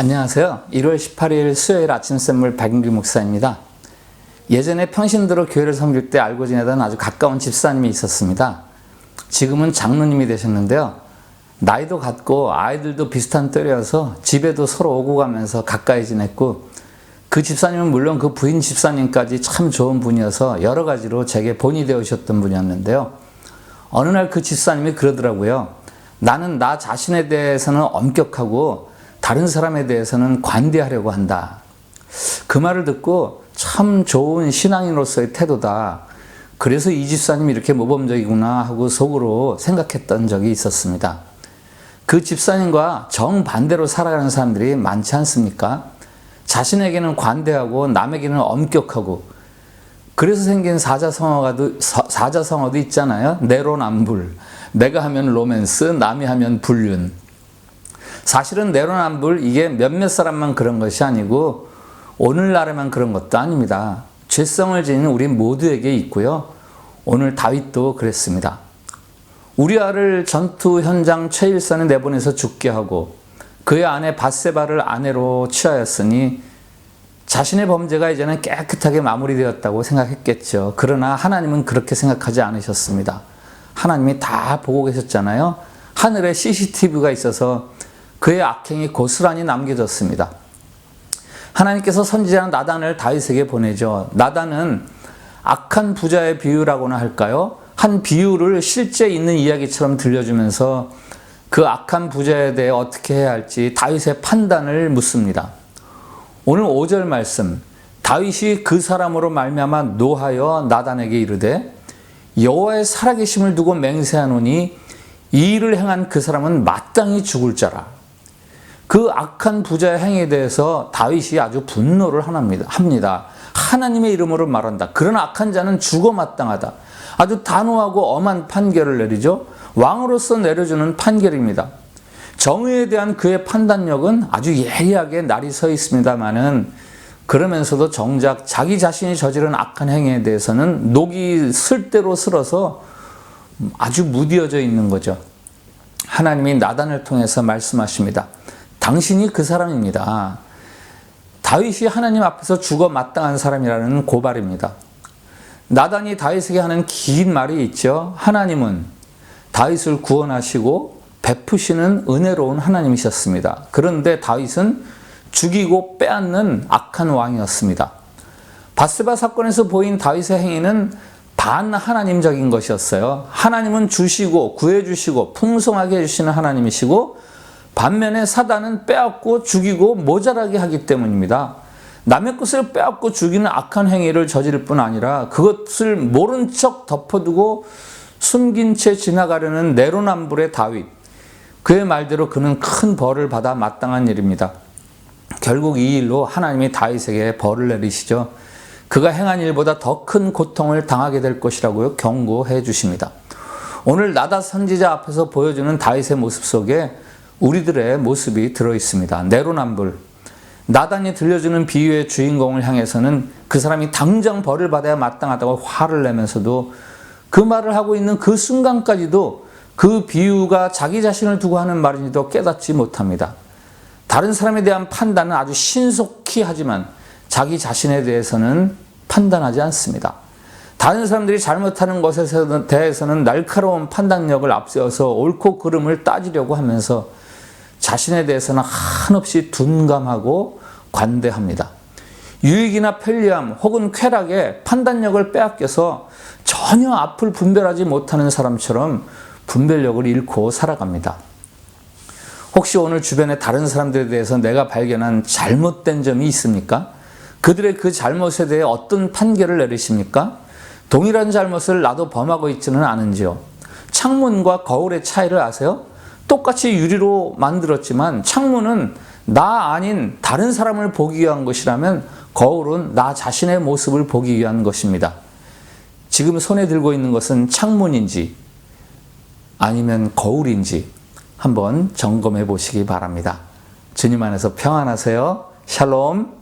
안녕하세요. 1월 18일 수요일 아침 샘물 백인규 목사입니다. 예전에 평신도로 교회를 섬길 때 알고 지내던 아주 가까운 집사님이 있었습니다. 지금은 장로님이 되셨는데요. 나이도 같고 아이들도 비슷한 또래여서 집에도 서로 오고 가면서 가까이 지냈고 그 집사님은 물론 그 부인 집사님까지 참 좋은 분이어서 여러 가지로 제게 본이 되으셨던 분이었는데요. 어느 날 그 집사님이 그러더라고요. 나는 나 자신에 대해서는 엄격하고 다른 사람에 대해서는 관대하려고 한다. 그 말을 듣고 참 좋은 신앙인으로서의 태도다. 그래서 이 집사님이 이렇게 모범적이구나 하고 속으로 생각했던 적이 있었습니다. 그 집사님과 정반대로 살아가는 사람들이 많지 않습니까? 자신에게는 관대하고 남에게는 엄격하고 그래서 생긴 사자성어가도 사자성어도 있잖아요. 내로남불. 내가 하면 로맨스, 남이 하면 불륜. 사실은 내로남불 이게 몇몇 사람만 그런 것이 아니고 오늘날에만 그런 것도 아닙니다. 죄성을 지닌 우리 모두에게 있고요. 오늘 다윗도 그랬습니다. 우리아를 전투 현장 최일선에 내보내서 죽게 하고 그의 아내 바세바를 아내로 취하였으니 자신의 범죄가 이제는 깨끗하게 마무리되었다고 생각했겠죠. 그러나 하나님은 그렇게 생각하지 않으셨습니다. 하나님이 다 보고 계셨잖아요. 하늘에 CCTV가 있어서 그의 악행이 고스란히 남겨졌습니다. 하나님께서 선지자 나단을 다윗에게 보내죠. 나단은 악한 부자의 비유라고나 할까요? 한 비유를 실제 있는 이야기처럼 들려주면서 그 악한 부자에 대해 어떻게 해야 할지 다윗의 판단을 묻습니다. 오늘 5절 말씀 다윗이 그 사람으로 말미암아 노하여 나단에게 이르되 여호와의 살아계심을 두고 맹세하노니 이 일을 행한 그 사람은 마땅히 죽을 자라. 그 악한 부자의 행위에 대해서 다윗이 아주 분노를 합니다. 하나님의 이름으로 말한다. 그런 악한 자는 죽어 마땅하다. 아주 단호하고 엄한 판결을 내리죠. 왕으로서 내려주는 판결입니다. 정의에 대한 그의 판단력은 아주 예리하게 날이 서 있습니다만은 그러면서도 정작 자기 자신이 저지른 악한 행위에 대해서는 녹이 쓸대로 쓸어서 아주 무디어져 있는 거죠. 하나님이 나단을 통해서 말씀하십니다. 당신이 그 사람입니다. 다윗이 하나님 앞에서 죽어 마땅한 사람이라는 고발입니다. 나단이 다윗에게 하는 긴 말이 있죠. 하나님은 다윗을 구원하시고 베푸시는 은혜로운 하나님이셨습니다. 그런데 다윗은 죽이고 빼앗는 악한 왕이었습니다. 바스바 사건에서 보인 다윗의 행위는 반 하나님적인 것이었어요. 하나님은 주시고 구해주시고 풍성하게 해주시는 하나님이시고 반면에 사단은 빼앗고 죽이고 모자라게 하기 때문입니다. 남의 것을 빼앗고 죽이는 악한 행위를 저지를 뿐 아니라 그것을 모른 척 덮어두고 숨긴 채 지나가려는 내로남불의 다윗. 그의 말대로 그는 큰 벌을 받아 마땅한 일입니다. 결국 이 일로 하나님이 다윗에게 벌을 내리시죠. 그가 행한 일보다 더 큰 고통을 당하게 될 것이라고요. 경고해 주십니다. 오늘 나다 선지자 앞에서 보여주는 다윗의 모습 속에 우리들의 모습이 들어 있습니다. 내로남불. 나단이 들려주는 비유의 주인공을 향해서는 그 사람이 당장 벌을 받아야 마땅하다고 화를 내면서도 그 말을 하고 있는 그 순간까지도 그 비유가 자기 자신을 두고 하는 말인지도 깨닫지 못합니다. 다른 사람에 대한 판단은 아주 신속히 하지만 자기 자신에 대해서는 판단하지 않습니다. 다른 사람들이 잘못하는 것에 대해서는 날카로운 판단력을 앞세워서 옳고 그름을 따지려고 하면서 자신에 대해서는 한없이 둔감하고 관대합니다. 유익이나 편리함 혹은 쾌락에 판단력을 빼앗겨서 전혀 앞을 분별하지 못하는 사람처럼 분별력을 잃고 살아갑니다. 혹시 오늘 주변에 다른 사람들에 대해서 내가 발견한 잘못된 점이 있습니까? 그들의 그 잘못에 대해 어떤 판결을 내리십니까? 동일한 잘못을 나도 범하고 있지는 않은지요. 창문과 거울의 차이를 아세요? 똑같이 유리로 만들었지만 창문은 나 아닌 다른 사람을 보기 위한 것이라면 거울은 나 자신의 모습을 보기 위한 것입니다. 지금 손에 들고 있는 것은 창문인지 아니면 거울인지 한번 점검해 보시기 바랍니다. 주님 안에서 평안하세요. 샬롬.